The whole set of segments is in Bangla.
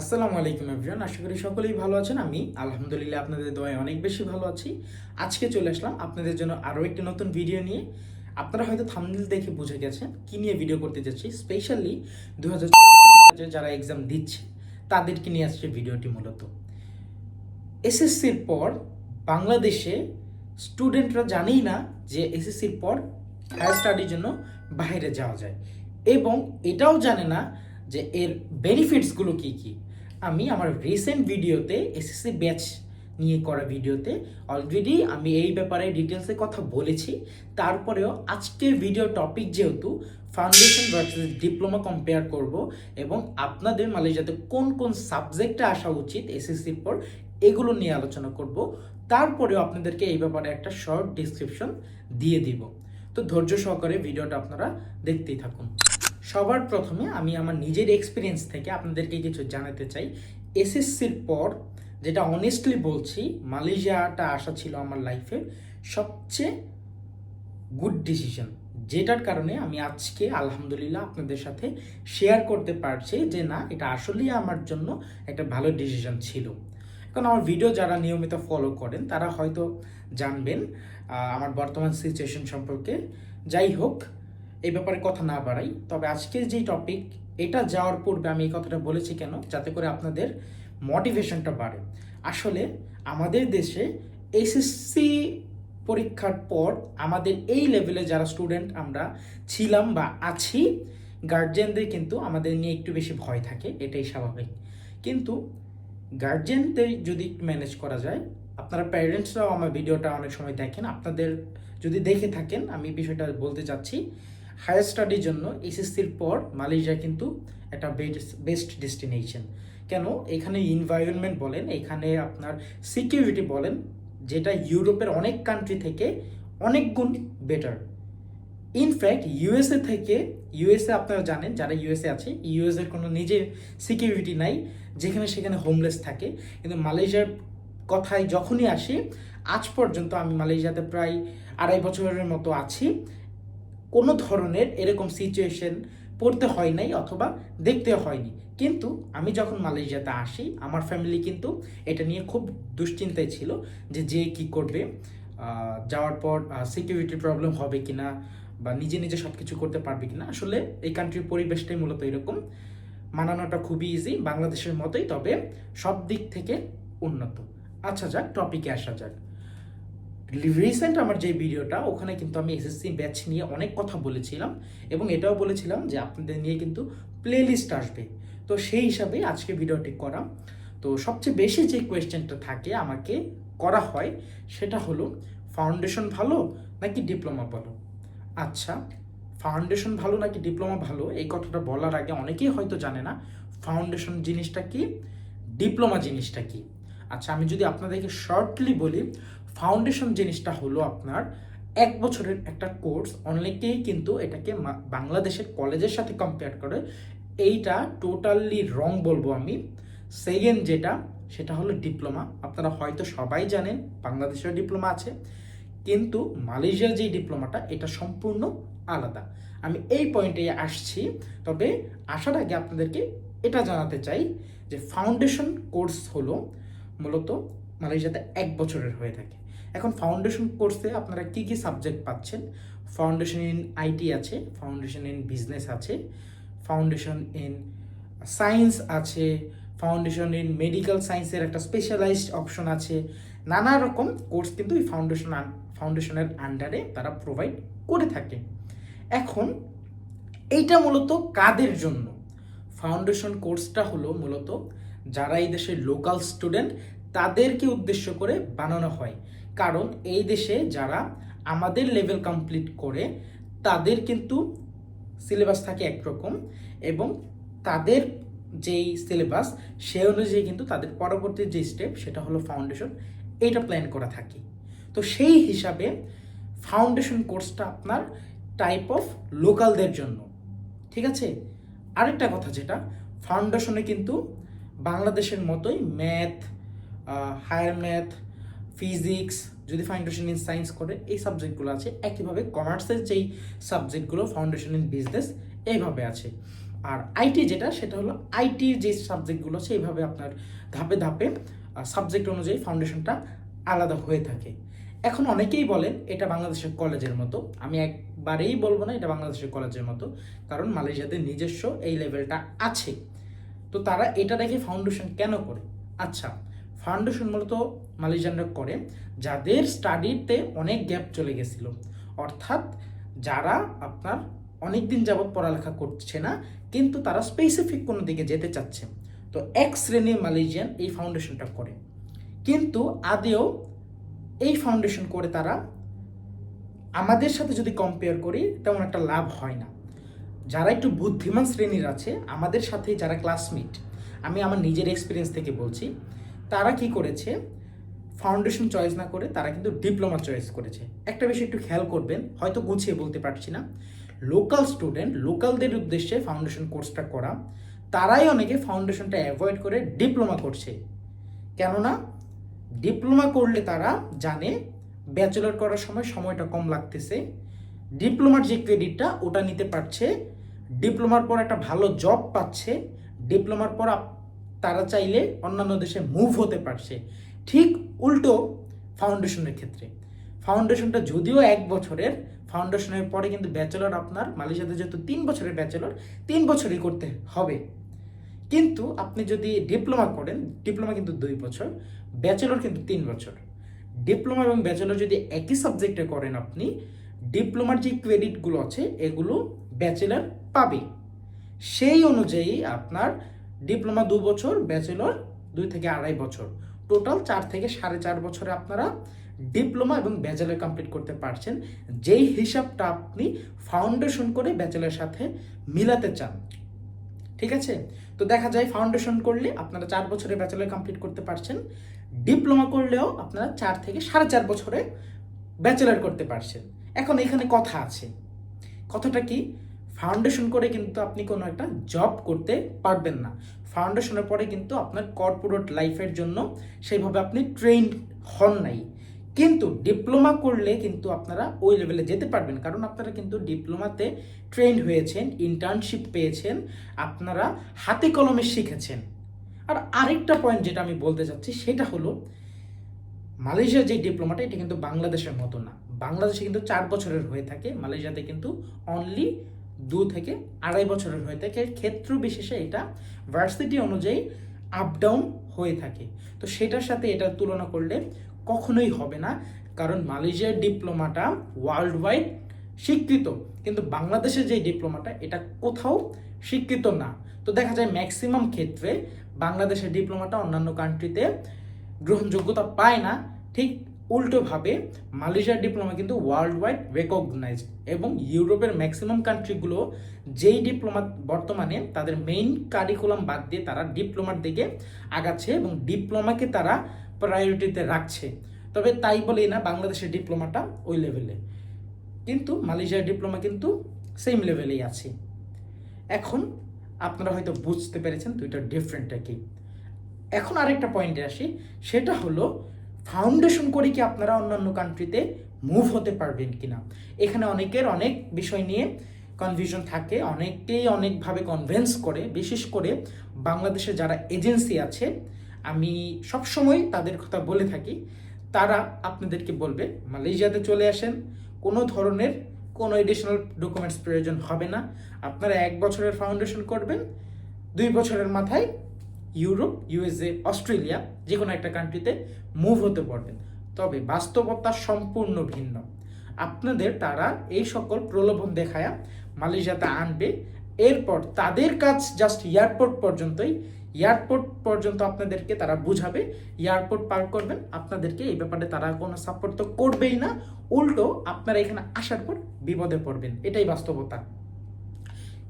আসসালামু আলাইকুম এভরিওয়ান, আশা করি সকলেই ভালো আছেন। আমি আলহামদুলিল্লাহ আপনাদের দোয়ায় অনেক বেশি ভালো আছি। আজকে চলে আসলাম আপনাদের জন্য আরও একটি নতুন ভিডিও নিয়ে। আপনারা হয়তো থামনেল দেখে বুঝে গেছেন কি নিয়ে ভিডিও করতে যাচ্ছি। স্পেশালি দু হাজার যারা এক্সাম দিচ্ছে, তাদেরকে নিয়ে আসছে ভিডিওটি মূলত। এসএসসির পর বাংলাদেশে স্টুডেন্টরা জানেই না যে এসএসসির পর হায়ার স্টাডির জন্য বাইরে যাওয়া যায়। এবং এটাও জানে না যে এর বেনিফিটসগুলো কি কি। আমি আমার রিসেন্ট ভিডিওতে এসএসসি ব্যাচ নিয়ে করা ভিডিওতে অলরেডি আমি এই ব্যাপারে ডিটেলসে কথা বলেছি। তারপরেও আজকের ভিডিও টপিক যেহেতু ফাউন্ডেশন ভার্সেস ডিপ্লোমা কম্পেয়ার করব এবং আপনাদের মালয়েশিয়াতে কোন কোন সাবজেক্টে আসা উচিত এসএসসির পর, এগুলো নিয়ে আলোচনা করব। তারপরেও আপনাদেরকে এই ব্যাপারে একটা শর্ট ডিসক্রিপশন দিয়ে দিব। তো ধৈর্য সহকারে ভিডিওটা আপনারা দেখতেই থাকুন। সবার প্রথমে আমি আমার নিজের এক্সপিরিয়েন্স থেকে আপনাদেরকে কিছু জানাতে চাই। এসএসসির পর যেটা অনেস্টলি বলছি, মালয়েশিয়াটা আসা ছিল আমার লাইফের সবচেয়ে গুড ডিসিশন যেটার কারণে আমি আজকে আলহামদুলিল্লাহ আপনাদের সাথে শেয়ার করতে পারছি যে না, এটা আসলেই আমার জন্য একটা ভালো ডিসিশন ছিল। এখন আমার ভিডিও যারা নিয়মিত ফলো করেন, তারা হয়তো জানবেন আমার বর্তমান সিচুয়েশন সম্পর্কে। যাই হোক এই ব্যাপারে কথা না বাড়াই। তবে আজকের যেই টপিক এটা যাওয়ার পূর্বে আমি এই কথাটা বলেছি কেন? যাতে করে আপনাদের মোটিভেশনটা বাড়ে। আসলে আমাদের দেশে এসএসসি পরীক্ষার পর আমাদের এই লেভেলে যারা স্টুডেন্ট আমরা ছিলাম বা আছি গার্জেনদের কিন্তু আমাদের নিয়ে একটু বেশি ভয় থাকে, এটাই স্বাভাবিক। কিন্তু গার্জেনদের যদি ম্যানেজ করা যায়, আপনারা প্যারেন্টসরাও আমার ভিডিওটা অনেক সময় দেখেন, আপনাদের যদি দেখে থাকেন, আমি বিষয়টা বলতে চাচ্ছি হায়ার স্টাডির জন্য এসএসসির পর মালয়েশিয়া কিন্তু একটা বেস্ট ডেস্টিনেশন কেন? এখানে ইনভায়রনমেন্ট বলেন, এখানে আপনার সিকিউরিটি বলেন, যেটা ইউরোপের অনেক কান্ট্রি থেকে অনেক গুণ বেটার ইনফ্যাক্ট ইউএসএ থেকে ইউএসএ আপনারা জানেন, যারা ইউএসএ আছে ইউএসএ কোনো নিজের সিকিউরিটি নাই, যেখানে সেখানে হোমলেস থাকে। কিন্তু মালয়েশিয়ার কথায় যখনই আসি, আজ পর্যন্ত আমি মালয়েশিয়াতে প্রায় আড়াই বছরের মতো আছি। কোনো ধরনের এরকম সিচুয়েশন পড়তে হয় নাই অথবা দেখতে হয়নি। কিন্তু আমি যখন মালয়েশিয়াতে আসি, আমার ফ্যামিলি কিন্তু এটা নিয়ে খুব দুশ্চিন্তায় ছিল যে যে কি করবে যাওয়ার পর সিকিউরিটি প্রবলেম হবে কিনা বা নিজে নিজে সব কিছু করতে পারবে কিনা, আসলে এই কান্ট্রির পরিবেশটাই মূলত এরকম। মানানোটা খুবই ইজি বাংলাদেশের মতোই, তবে সব দিক থেকে উন্নত। আচ্ছা যাক টপিকে আসা যাক। রিসেন্ট আমার যে ভিডিওটা ওখানে কিন্তু আমি এসএসসি ব্যাচ নিয়ে অনেক কথা বলেছিলাম এবং এটাও বলেছিলাম যে আপনাদের নিয়ে কিন্তু প্লে লিস্ট আসবে। তো সেই হিসাবে আজকে ভিডিওটি করা। তো সবচেয়ে বেশি যে কোয়েশ্চেনটা থাকে, আমাকে করা হয়, সেটা হলো ফাউন্ডেশন ভালো নাকি ডিপ্লোমা ভালো? আচ্ছা ফাউন্ডেশন ভালো নাকি ডিপ্লোমা ভালো? এই কথাটা বলার আগে অনেকেই হয়তো জানে না ফাউন্ডেশন জিনিসটা কি? ডিপ্লোমা জিনিসটা কি? আচ্ছা আমি যদি আপনাদেরকে শর্টলি বলি ফাউন্ডেশন জিনিসটা হলো আপনার এক বছরের একটা কোর্স অনেকেই কিন্তু এটাকে বাংলাদেশের কলেজের সাথে কম্পেয়ার করে। এইটা টোটালি রং বলব আমি। সেকেন্ড যেটা, সেটা হলো ডিপ্লোমা আপনারা হয়তো সবাই জানেন বাংলাদেশের ডিপ্লোমা আছে। কিন্তু মালয়েশিয়ার যে ডিপ্লোমাটা এটা সম্পূর্ণ আলাদা। আমি এই পয়েন্টে আসছি, তবে আসার আগে আপনাদেরকে এটা জানাতে চাই যে ফাউন্ডেশন কোর্স হলো মূলত মালয়েশিয়াতে এক বছরের হয়ে থাকে। এখন ফাউন্ডেশন কোর্সে আপনারা কি কি সাবজেক্ট পাচ্ছেন? ফাউন্ডেশন ইন আইটি আছে ফাউন্ডেশন ইন বিজনেস আছে ফাউন্ডেশন ইন সায়েন্স আছে ফাউন্ডেশন ইন মেডিকেল সায়েন্সের একটা স্পেশালাইজড অপশন আছে। নানা রকম কোর্স কিন্তু এই ফাউন্ডেশন ফাউন্ডেশনের আন্ডারে তারা প্রোভাইড করে থাকে। এখন এইটা মূলত কাদের জন্য? ফাউন্ডেশন কোর্সটা হলো মূলত যারা এই দেশের লোকাল স্টুডেন্ট তাদেরকে উদ্দেশ্য করে বানানো হয়। কারণ এই দেশে যারা আমাদের লেভেল কমপ্লিট করে, তাদের কিন্তু সিলেবাস থাকে একরকম এবং তাদের যেই সিলেবাস সে অনুযায়ী কিন্তু তাদের পরবর্তী যে স্টেপ সেটা হলো ফাউন্ডেশন এইটা প্ল্যান করা থাকে। তো সেই হিসাবে ফাউন্ডেশন কোর্সটা আপনার টাইপ অফ লোকালদের জন্য। ঠিক আছে? আরেকটা কথা যেটা ফাউন্ডেশনে কিন্তু বাংলাদেশের মতোই ম্যাথ হায়ার ম্যাথ ফিজিক্স যদি ফাউন্ডেশন ইন সায়েন্স করে, এই সাবজেক্টগুলো আছে। একইভাবে কমার্সের যেই সাবজেক্টগুলো ফাউন্ডেশন ইন বিজনেস এইভাবে আছে। আর আইটি যেটা, সেটা হলো আইটির যে সাবজেক্টগুলো সেইভাবে আপনার ধাপে ধাপে সাবজেক্ট অনুযায়ী ফাউন্ডেশনটা আলাদা হয়ে থাকে। এখন অনেকেই বলেন এটা বাংলাদেশের কলেজের মতো। আমি একবারেই বলব না, এটা বাংলাদেশের কলেজের মতো। কারণ মালয়েশিয়াতে নিজস্ব এই লেভেলটা আছে। তো তারা এটা দেখে ফাউন্ডেশন কেন করে? আচ্ছা ফাউন্ডেশন মূলত মালয়েশিয়ানরা করে, যাদের স্টাডিতে অনেক গ্যাপ চলে গেছিল। অর্থাৎ যারা আপনার অনেক দিন যাবৎ পড়ালেখা করছে না, কিন্তু তারা স্পেসিফিক কোনো দিকে যেতে চাচ্ছে। তো এক শ্রেণির মালয়েশিয়ান এই ফাউন্ডেশনটা করে। কিন্তু আদেও এই ফাউন্ডেশন করে তারা আমাদের সাথে যদি কম্পেয়ার করি, তেমন একটা লাভ হয় না। যারা একটু বুদ্ধিমান শ্রেণির আছে, আমাদের সাথে যারা ক্লাসমেট আমি আমার নিজের এক্সপিরিয়েন্স থেকে বলছি তারা কি করেছে? ফাউন্ডেশন চয়েস না করে তারা কিন্তু ডিপ্লোমা চয়েস করেছে। একটা বিষয় একটু খেয়াল করবেন, হয়তো গুছিয়ে বলতে পারছি না। লোকাল স্টুডেন্ট লোকালদের উদ্দেশ্যে ফাউন্ডেশন কোর্সটা করা, তারাই অনেকে ফাউন্ডেশনটা অ্যাভয়েড করে ডিপ্লোমা করছে। কেননা ডিপ্লোমা করলে তারা জানে ব্যাচেলর করার সময় সময়টা কম লাগতেছে ডিপ্লোমার যে ক্রেডিটটা ওটা নিতে পারছে ডিপ্লোমার পর একটা ভালো জব পাচ্ছে ডিপ্লোমার পর তারা চাইলে অন্যান্য দেশে মুভ হতে পারছে। ঠিক উল্টো ফাউন্ডেশনের ক্ষেত্রে। ফাউন্ডেশনটা যদিও এক বছরের ফাউন্ডেশনের পরে কিন্তু ব্যাচেলর আপনার, মালয়েশিয়াতে যেহেতু তিন বছরের ব্যাচেলর তিন বছরই করতে হবে। কিন্তু আপনি যদি ডিপ্লোমা করেন ডিপ্লোমা কিন্তু দুই বছর ব্যাচেলর কিন্তু তিন বছর। ডিপ্লোমা এবং ব্যাচেলর যদি একই সাবজেক্টে করেন আপনি ডিপ্লোমার যে ক্রেডিটগুলো আছে, এগুলো ব্যাচেলর পাবে। সেই অনুযায়ী আপনার ডিপ্লোমা দু বছর, ব্যাচেলর দুই থেকে আড়াই বছর। টোটাল চার থেকে সাড়ে চার বছরে আপনারা ডিপ্লোমা এবং ব্যাচেলর কমপ্লিট করতে পারছেন। যেই হিসাবটা আপনি ফাউন্ডেশন করে ব্যাচেলের সাথে মিলাতে চান। ঠিক আছে? তো দেখা যায় ফাউন্ডেশন করলে আপনারা চার বছরে ব্যাচেলর কমপ্লিট করতে পারছেন। ডিপ্লোমা করলেও আপনারা চার থেকে সাড়ে চার বছরে ব্যাচেলার করতে পারছেন। এখন এখানে কথা আছে। কথাটা কি? ফাউন্ডেশন করে কিন্তু আপনি কোনো একটা জব করতে পারবেন না। ফাউন্ডেশনের পরে কিন্তু আপনার কর্পোরেট লাইফের জন্য সেইভাবে আপনি ট্রেন্ড হন নাই। কিন্তু ডিপ্লোমা করলে কিন্তু আপনারা ওই লেভেলে যেতে পারবেন। কারণ আপনারা কিন্তু ডিপ্লোমাতে ট্রেন হয়েছেন ইন্টার্নশিপ পেয়েছেন, আপনারা হাতে কলমে শিখেছেন। আর আরেকটা পয়েন্ট যেটা আমি বলতে চাচ্ছি, সেটা হলো মালয়েশিয়ার যে ডিপ্লোমাটা এটা কিন্তু বাংলাদেশের মতো না। বাংলাদেশে কিন্তু চার বছরের হয়ে থাকে। মালয়েশিয়াতে কিন্তু অনলি দু থেকে আড়াই বছরের হয়ে থাকে। ক্ষেত্র বিশেষে এটা ভার্সিটি অনুযায়ী আপ ডাউন হয়ে থাকে। তো সেটার সাথে এটা তুলনা করলে কখনোই হবে না। কারণ মালয়েশিয়ার ডিপ্লোমাটা ওয়ার্ল্ড ওয়াইড স্বীকৃত। কিন্তু বাংলাদেশের যে ডিপ্লোমাটা এটা কোথাও স্বীকৃত না। তো দেখা যায় ম্যাক্সিমাম ক্ষেত্রে বাংলাদেশের ডিপ্লোমাটা অন্যান্য কান্ট্রিতে গ্রহণযোগ্যতা পায় না। ঠিক উল্টোভাবে মালয়েশিয়ার ডিপ্লোমা কিন্তু ওয়ার্ল্ড ওয়াইড রেকগনাইজ এবং ইউরোপের ম্যাক্সিমাম কান্ট্রিগুলো যেই ডিপ্লোমা বর্তমানে তাদের মেইন কারিকুলাম বাদ দিয়ে তারা ডিপ্লোমার দিকে আগাচ্ছে এবং ডিপ্লোমাকে তারা প্রায়োরিটিতে রাখছে। তবে তাই বলেই না বাংলাদেশের ডিপ্লোমাটা ওই লেভেলে কিন্তু মালয়েশিয়ার ডিপ্লোমা কিন্তু সেম লেভেলেই আছে। এখন আপনারা হয়তো বুঝতে পেরেছেন দুইটা ডিফারেন্টটা কি। এখন আরেকটা পয়েন্টে আসি, সেটা হলো ফাউন্ডেশন করে কি আপনারা অন্যান্য কান্ট্রিতে মুভ হতে পারবেন কিনা? এখানে অনেকের অনেক বিষয় নিয়ে কনফিউশন থাকে, অনেকেই অনেকভাবে কনভেন্স করে। বিশেষ করে বাংলাদেশে যারা এজেন্সি আছে, আমি সবসময় তাদের কথা বলে থাকি। তারা আপনাদেরকে বলবে, মালয়েশিয়াতে চলে আসেন, কোনো ধরনের কোনো এডিশনাল ডকুমেন্টস প্রয়োজন হবে না। আপনারা এক বছরের ফাউন্ডেশন করবেন, দুই বছরের মাথায় ইউরোপ, ইউএসএ, অস্ট্রেলিয়া যে কোনো একটা কান্ট্রিতে মুভ হতে পারবেন। তবে বাস্তবতা সম্পূর্ণ ভিন্ন। আপনাদের তারা এই সকল প্রলোভন দেখায়া মালয়েশিয়াতে আনবে। এরপর তাদের কাজ জাস্ট এয়ারপোর্ট পর্যন্তই। এয়ারপোর্ট পর্যন্ত আপনাদেরকে তারা বুঝাবে। এয়ারপোর্ট পার করবেন। আপনাদেরকে এই ব্যাপারে তারা কোনো সাপোর্ট তো করবেই না। উল্টো আপনারা এখানে আসার পর বিপদে পড়বেন। এটাই বাস্তবতা।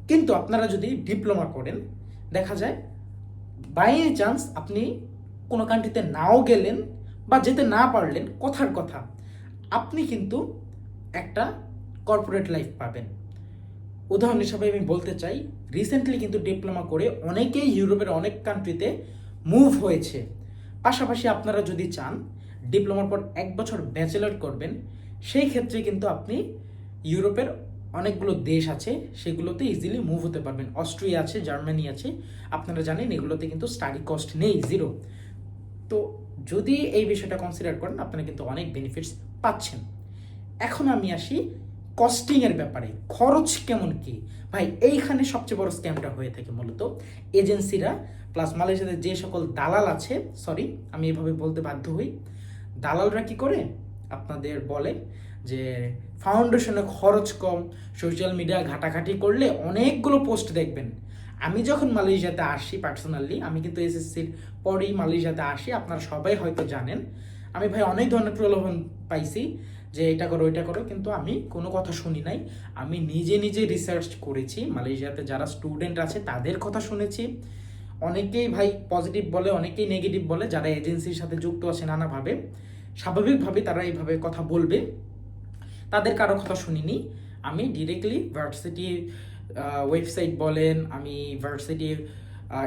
কিন্তু আপনারা যদি ডিপ্লোমা করেন, দেখা যায় বাই চান্স আপনি কোনো কান্ট্রিতে নাও গেলেন বা যেতে না পারলেন, কথার কথা, আপনি কিন্তু একটা কর্পোরেট লাইফ পাবেন। উদাহরণ হিসাবে আমি বলতে চাই রিসেন্টলি কিন্তু ডিপ্লোমা করে অনেকেই ইউরোপের অনেক কান্ট্রিতে মুভ হয়েছে। পাশাপাশি আপনারা যদি চান ডিপ্লোমার পর এক বছর ব্যাচেলর করবেন, সেই ক্ষেত্রে কিন্তু আপনি ইউরোপের অনেকগুলো দেশ আছে, সেগুলোতে ইজিলি মুভ হতে পারবেন। অস্ট্রিয়া আছে, জার্মানি আছে, আপনারা জানেন এগুলোতে কিন্তু স্টাডি কস্ট নেই জিরো তো যদি এই বিষয়টা কনসিডার করেন, আপনারা কিন্তু অনেক বেনিফিটস পাচ্ছেন। এখন আমি আসি কস্টিংয়ের ব্যাপারে। খরচ কেমন কি? ভাই, এইখানে সবচেয়ে বড় স্ক্যামটা হয়ে থাকে মূলত। এজেন্সিরা প্লাস মালয়েশিয়াতে যে সকল দালাল আছে সরি আমি এভাবে বলতে বাধ্য হই। দালালরা কি করে? আপনাদের বলে যে ফাউন্ডেশনে খরচ কম, সোশ্যাল মিডিয়া ঘাটাঘাটি করলে অনেকগুলো পোস্ট দেখবেন। আমি যখন মালয়েশিয়াতে আসি পার্সোনালি আমি কিন্তু এসএসসির পরেই মালয়েশিয়াতে আসি, আপনারা সবাই হয়তো জানেন। আমি ভাই অনেক ধরনের প্রলোভন পাইছি যে এটা করো এটা করো, কিন্তু আমি কোনো কথা শুনি নাই। আমি নিজে নিজে রিসার্চ করেছি, মালয়েশিয়াতে যারা স্টুডেন্ট আছে তাদের কথা শুনেছি। অনেকেই ভাই পজিটিভ বলে, অনেকেই নেগেটিভ বলে, যারা এজেন্সির সাথে যুক্ত আছে নানাভাবে স্বাভাবিকভাবে তারা এইভাবে কথা বলবে। তাদের কারও কথা শুনিনি। আমি ডিরেক্টলি ভার্সিটির ওয়েবসাইট বলেন, আমি ভার্সিটির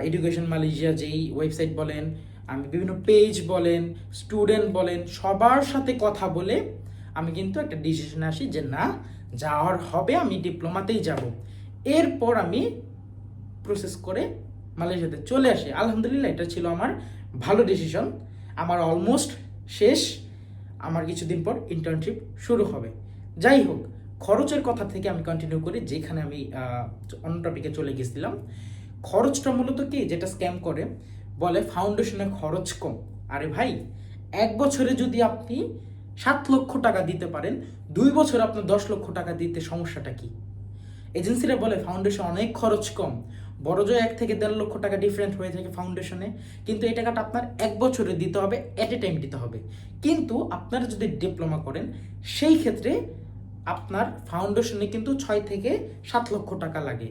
এডুকেশন মালয়েশিয়া যেই ওয়েবসাইট বলেন, আমি বিভিন্ন পেজ বলেন স্টুডেন্ট বলেন, সবার সাথে কথা বলে আমি কিন্তু একটা ডিসিশনে আসি যে না, যাওয়ার হবে, আমি ডিপ্লোমাতেই যাব। এরপর আমি প্রসেস করে মালয়েশিয়াতে চলে আসি। আলহামদুলিল্লাহ, এটা ছিল আমার ভালো ডিসিশন আমার অলমোস্ট শেষ। আমার কিছুদিন পর ইন্টার্নশিপ শুরু হবে। যাই হোক, খরচের কথা থেকে আমি কন্টিনিউ করি, যেখানে আমি অন্য টপিকে চলে গেছিলাম। খরচটা মূলত কি? যেটা স্ক্যাম করে, বলে ফাউন্ডেশনের খরচ কম। আরে ভাই, এক বছরে যদি আপনি সাত লক্ষ টাকা দিতে পারেন, দুই বছর আপনার দশ লক্ষ টাকা দিতে সমস্যাটা কি? এজেন্সিরা বলে ফাউন্ডেশন অনেক খরচ কম। বড় জয় এক থেকে দেড় লক্ষ টাকা ডিফারেন্ট হয়ে থাকে ফাউন্ডেশনে কিন্তু এই টাকাটা আপনার এক বছরে দিতে হবে অ্যাট এ টাইম দিতে হবে। কিন্তু আপনারা যদি ডিপ্লোমা করেন, সেই ক্ষেত্রে আপনার ফাউন্ডেশনে কিন্তু ছয় থেকে সাত লক্ষ টাকা লাগে।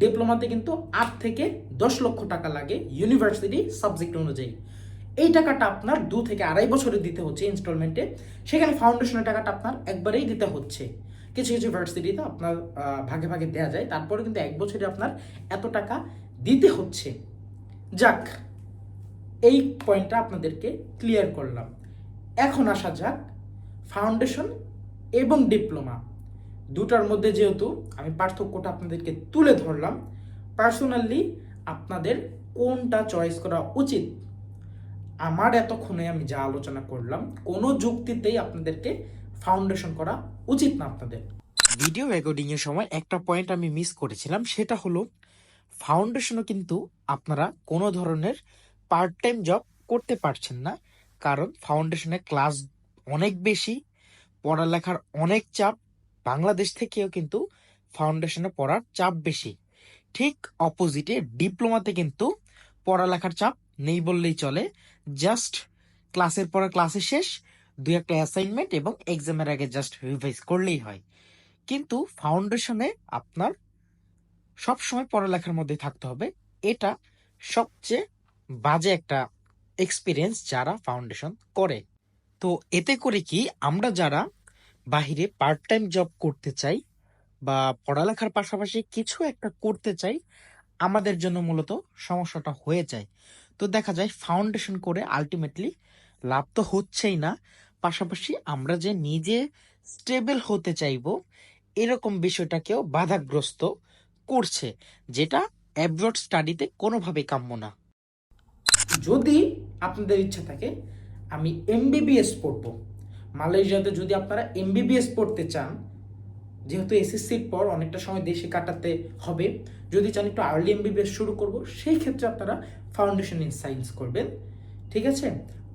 ডিপ্লোমাতে কিন্তু আট থেকে দশ লক্ষ টাকা লাগে ইউনিভার্সিটি সাবজেক্ট অনুযায়ী। এই টাকাটা আপনার দু থেকে আড়াই বছরে দিতে হচ্ছে ইনস্টলমেন্টে সেখানে ফাউন্ডেশনের টাকাটা আপনার একবারেই দিতে হচ্ছে। কিছু কিছু ভার্সিটিতে আপনার ভাগে ভাগে দেওয়া যায়। তারপরে কিন্তু এক বছরে আপনার এত টাকা দিতে হচ্ছে। যাক, এই পয়েন্টটা আপনাদেরকে ক্লিয়ার করলাম। এখন আসা যাক ফাউন্ডেশন এবং ডিপ্লোমা দুটার মধ্যে যেহেতু আমি পার্থক্যটা আপনাদেরকে তুলে ধরলাম পার্সোনালি আপনাদের কোনটা চয়েস করা উচিত? আমার এতক্ষণে আমি যা আলোচনা করলাম, কোনো যুক্তিতেই আপনাদেরকে ফাউন্ডেশন করা উচিত না আপনাদের। ভিডিও রেকর্ডিং এর সময় একটা পয়েন্ট আমি মিস করেছিলাম, সেটা হলো ফাউন্ডেশনও কিন্তু আপনারা কোনো ধরনের পার্ট টাইম জব করতে পারছেন না, কারণ ফাউন্ডেশনের ক্লাস অনেক বেশি, পড়ালেখার অনেক চাপ, বাংলাদেশ থেকেও কিন্তু ফাউন্ডেশনে পড়ার চাপ বেশি। ঠিক অপোজিটে ডিপ্লোমাতে কিন্তু পড়ালেখার চাপ নেই বললেই চলে জাস্ট ক্লাসের পর ক্লাসে শেষ দুই একটা অ্যাসাইনমেন্ট এবং এক্সামের আগে জাস্ট রিভাইজ করলেই হয়। কিন্তু ফাউন্ডেশনে আপনার সব সময় পড়ালেখার মধ্যে থাকতে হবে। এটা সবচেয়ে বাজে একটা এক্সপিরিয়েন্স যারা ফাউন্ডেশন করে। তো এতে করে কি আমরা যারা বাহিরে পার্ট টাইম জব করতে চাই বা পড়ালেখার পাশাপাশি কিছু একটা করতে চাই, আমাদের জন্য মূলত সমস্যাটা হয়ে যায়। তো দেখা যায় ফাউন্ডেশন করে আলটিমেটলি লাভ তো হচ্ছেই না। পাশাপাশি আমরা যে নিজে স্টেবল হতে চাইব, এরকম বিষয়টাকেও বাধাগ্রস্ত করছে, যেটা অ্যাব্রড স্টাডিতে কোনোভাবে কাম্য না। যদি আপনাদের ইচ্ছা থাকে, আমি এমবিবিএস পড়ব। মালয়েশিয়াতে যদি আপনারা এমবিবিএস পড়তে চান, যেহেতু এসএসসির পর অনেকটা সময় দেশে কাটাতে হবে, যদি চান একটু আর্লি এমবিবিএস শুরু করব, সেই ক্ষেত্রে আপনারা ফাউন্ডেশন ইন সায়েন্স করবেন, ঠিক আছে?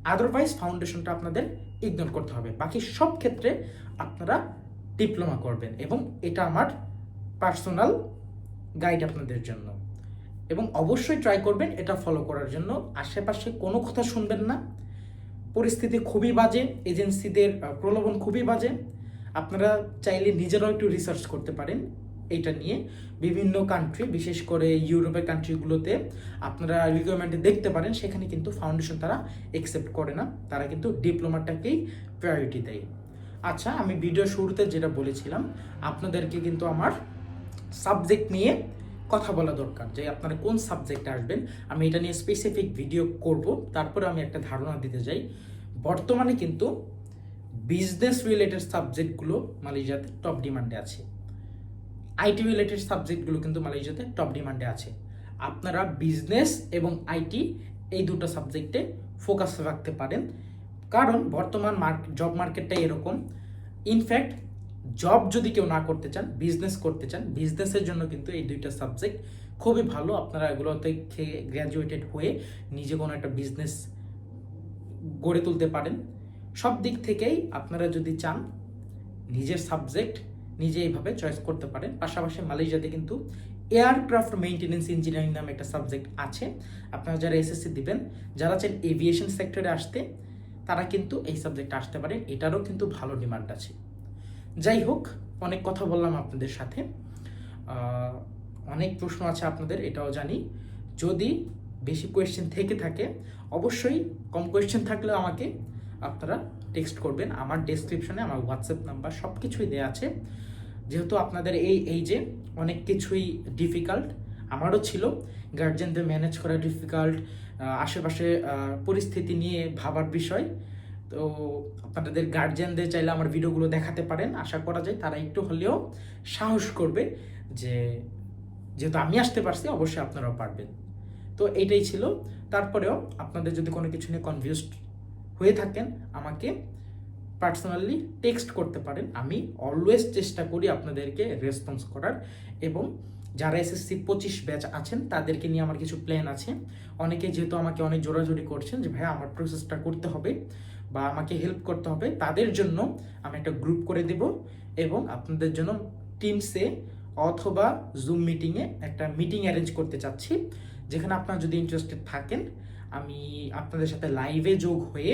আদারওয়াইজ ফাউন্ডেশনটা আপনাদের ইগনোর করতে হবে। বাকি সব ক্ষেত্রে আপনারা ডিপ্লোমা করবেন এবং এটা আমার পার্সোনাল গাইড আপনাদের জন্য। এবং অবশ্যই ট্রাই করবেন, এটা ফলো করার জন্য। আশেপাশে কোনো কথা শুনবেন না। পরিস্থিতি খুবই বাজে এজেন্সিদের প্রলোভন খুবই বাজে। আপনারা চাইলে নিজেরাও একটু রিসার্চ করতে পারেন। এটা নিয়ে বিভিন্ন কান্ট্রি বিশেষ করে ইউরোপের কান্ট্রিগুলোতে আপনারা রিকোয়ারমেন্টে দেখতে পারেন, সেখানে কিন্তু ফাউন্ডেশন তারা একসেপ্ট করে না। তারা কিন্তু ডিপ্লোমাটাকেই প্রায়োরিটি দেয়। আচ্ছা আমি ভিডিও শুরুতে যেটা বলেছিলাম, আপনাদেরকে কিন্তু আমার সাবজেক্ট নিয়ে কথা বলা দরকার, যে আপনারা কোন সাবজেক্টে আসবেন। আমি এটা নিয়ে স্পেসিফিক ভিডিও করব, তারপরে আমি একটা ধারণা দিতে যাই। বর্তমানে কিন্তু বিজনেস রিলেটেড সাবজেক্টগুলো মালয়েশিয়াতে টপ ডিমান্ডে আছে। আইটি রিলেটেড সাবজেক্টগুলো কিন্তু মালয়েশিয়াতে টপ ডিমান্ডে আছে। আপনারা বিজনেস এবং আইটি এই দুটো সাবজেক্টে ফোকাস রাখতে পারেন। কারণ বর্তমান জব মার্কেটটা এরকম। ইনফ্যাক্ট জব যদি কেউ না করতে চান বিজনেস করতে চান বিজনেসের জন্য কিন্তু এই দুইটা সাবজেক্ট খুবই ভালো। আপনারা এগুলো থেকে গ্র্যাজুয়েটেড হয়ে নিজে কোনো একটা বিজনেস গড়ে তুলতে পারেন। সব দিক থেকেই আপনারা যদি চান, নিজের সাবজেক্ট নিজে এইভাবে চয়েস করতে পারেন। পাশাপাশি মালয়েশিয়াতে কিন্তু এয়ারক্রাফট মেইনটেনেন্স ইঞ্জিনিয়ারিং নামে একটা সাবজেক্ট আছে। আপনারা যারা এসএসসি দিবেন, যারা চান এভিয়েশন সেক্টরে আসতে, তারা কিন্তু এই সাবজেক্টে আসতে পারেন। এটারও কিন্তু ভালো ডিমান্ড আছে। যাই হোক, অনেক কথা বললাম আপনাদের সাথে। অনেক প্রশ্ন আছে আপনাদের, এটাও জানি। যদি বেশি কোয়েশ্চেন থেকে থাকে, অবশ্যই কম কোয়েশ্চেন থাকলেও আমাকে আপনারা টেক্সট করবেন। আমার ডেসক্রিপশনে আমার হোয়াটসঅ্যাপ নাম্বার সব কিছুই দেওয়া আছে। যেহেতু আপনাদের এই এই যে অনেক কিছুই ডিফিকাল্ট আমারও ছিল। গার্জেনদের ম্যানেজ করা ডিফিকাল্ট আশেপাশে পরিস্থিতি নিয়ে ভাবার বিষয়। তো আপনাদের গার্জেনদের চাইলে আমার ভিডিওগুলো দেখাতে পারেন। আশা করা যায় তারা একটু হলেও সাহস করবে যে, যেহেতু আমি আসতে পারছি, অবশ্যই আপনারাও পারবেন। তো এইটাই ছিল। তারপরেও আপনাদের যদি কোনো কিছু নিয়ে কনফিউজড হয়ে থাকেন, আমাকে পার্সোনালি টেক্সট করতে পারেন। আমি অলওয়েজ চেষ্টা করি আপনাদেরকে রেসপন্স করার এবং যারা এসএসসি পঁচিশ ব্যাচ আছেন, তাদেরকে নিয়ে আমার কিছু প্ল্যান আছে। অনেকে যেহেতু আমাকে অনেক জোরাজোরি করছেন যে ভাই আমার প্রসেসটা করতে হবে বা আমাকে হেল্প করতে হবে। তাদের জন্য আমি একটা গ্রুপ করে দেব এবং আপনাদের জন্য টিমসে অথবা জুম মিটিংয়ে একটা মিটিং অ্যারেঞ্জ করতে চাচ্ছি। যেখানে আপনারা যদি ইন্টারেস্টেড থাকেন, আমি আপনাদের সাথে লাইভে যোগ হয়ে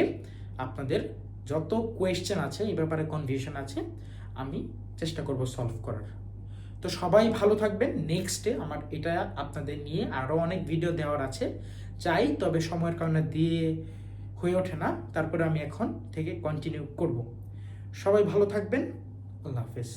আপনাদের যত কোয়েশ্চেন আছে, এই ব্যাপারে কনফিউশন আছে, আমি চেষ্টা করব সলভ করার। তো সবাই ভালো থাকবেন। নেক্সটে আমার এটা আপনাদের নিয়ে আরও অনেক ভিডিও দেওয়ার আছে। চাই তবে সময়ের কারণে দিয়ে হয়ে ওঠে না। তারপরে আমি এখন থেকে কন্টিনিউ করব। সবাই ভালো থাকবেন। আল্লাহ হাফেজ।